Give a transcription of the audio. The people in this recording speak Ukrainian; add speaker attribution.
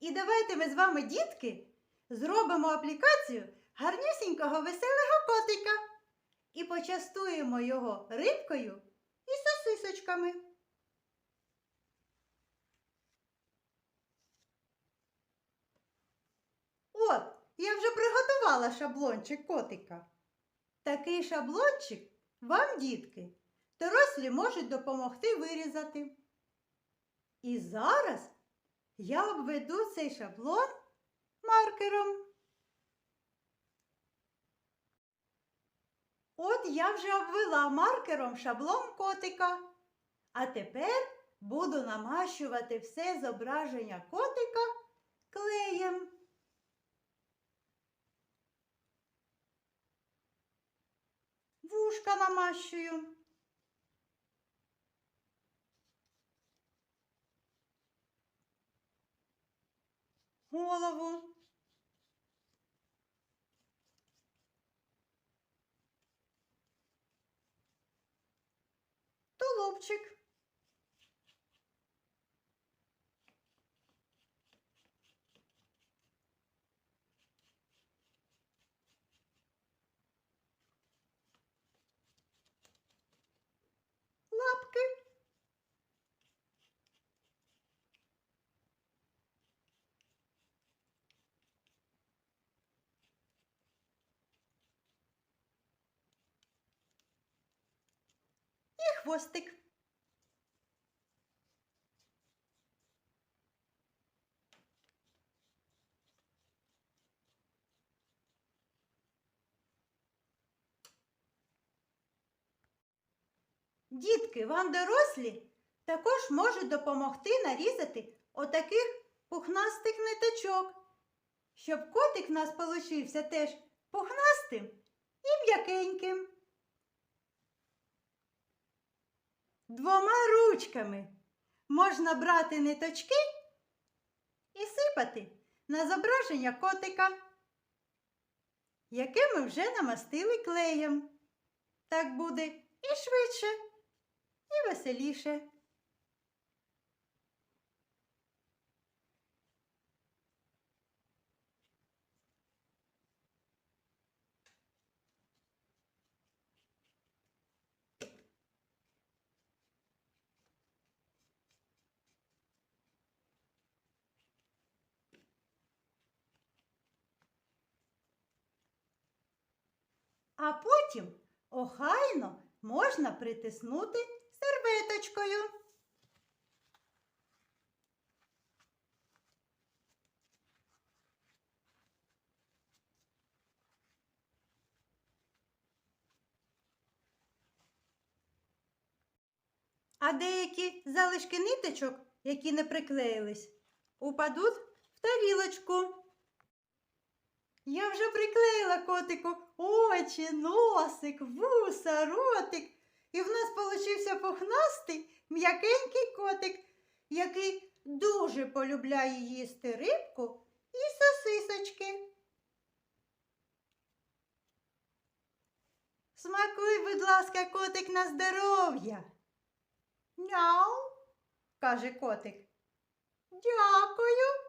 Speaker 1: І давайте ми з вами, дітки, зробимо аплікацію гарнюсінького веселого котика і почастуємо його рибкою і сосисочками. От, я вже приготувала шаблончик котика. Такий шаблончик вам, дітки, дорослі можуть допомогти вирізати. І зараз я обведу цей шаблон маркером. От я вже обвела маркером шаблон котика. А тепер буду намащувати все зображення котика клеєм. Вушка намащую. Голову. Тулупчик. Лапки. І хвостик. Дітки, вам дорослі також можуть допомогти нарізати отаких пухнастих ниточок, щоб котик в нас получився теж пухнастим і м'якеньким. Двома ручками можна брати ниточки і сипати на зображення котика, яке ми вже намастили клеєм. Так буде і швидше, і веселіше. А потім охайно можна притиснути серветочкою. А деякі залишки ниточок, які не приклеїлись, упадуть в тарілочку. Я вже приклеїла котику очі, носик, вуса, ротик. І в нас получився пухнастий, м'якенький котик, який дуже полюбляє їсти рибку і сосисочки. Смакуй, будь ласка, котик на здоров'я. Няу, каже котик. Дякую.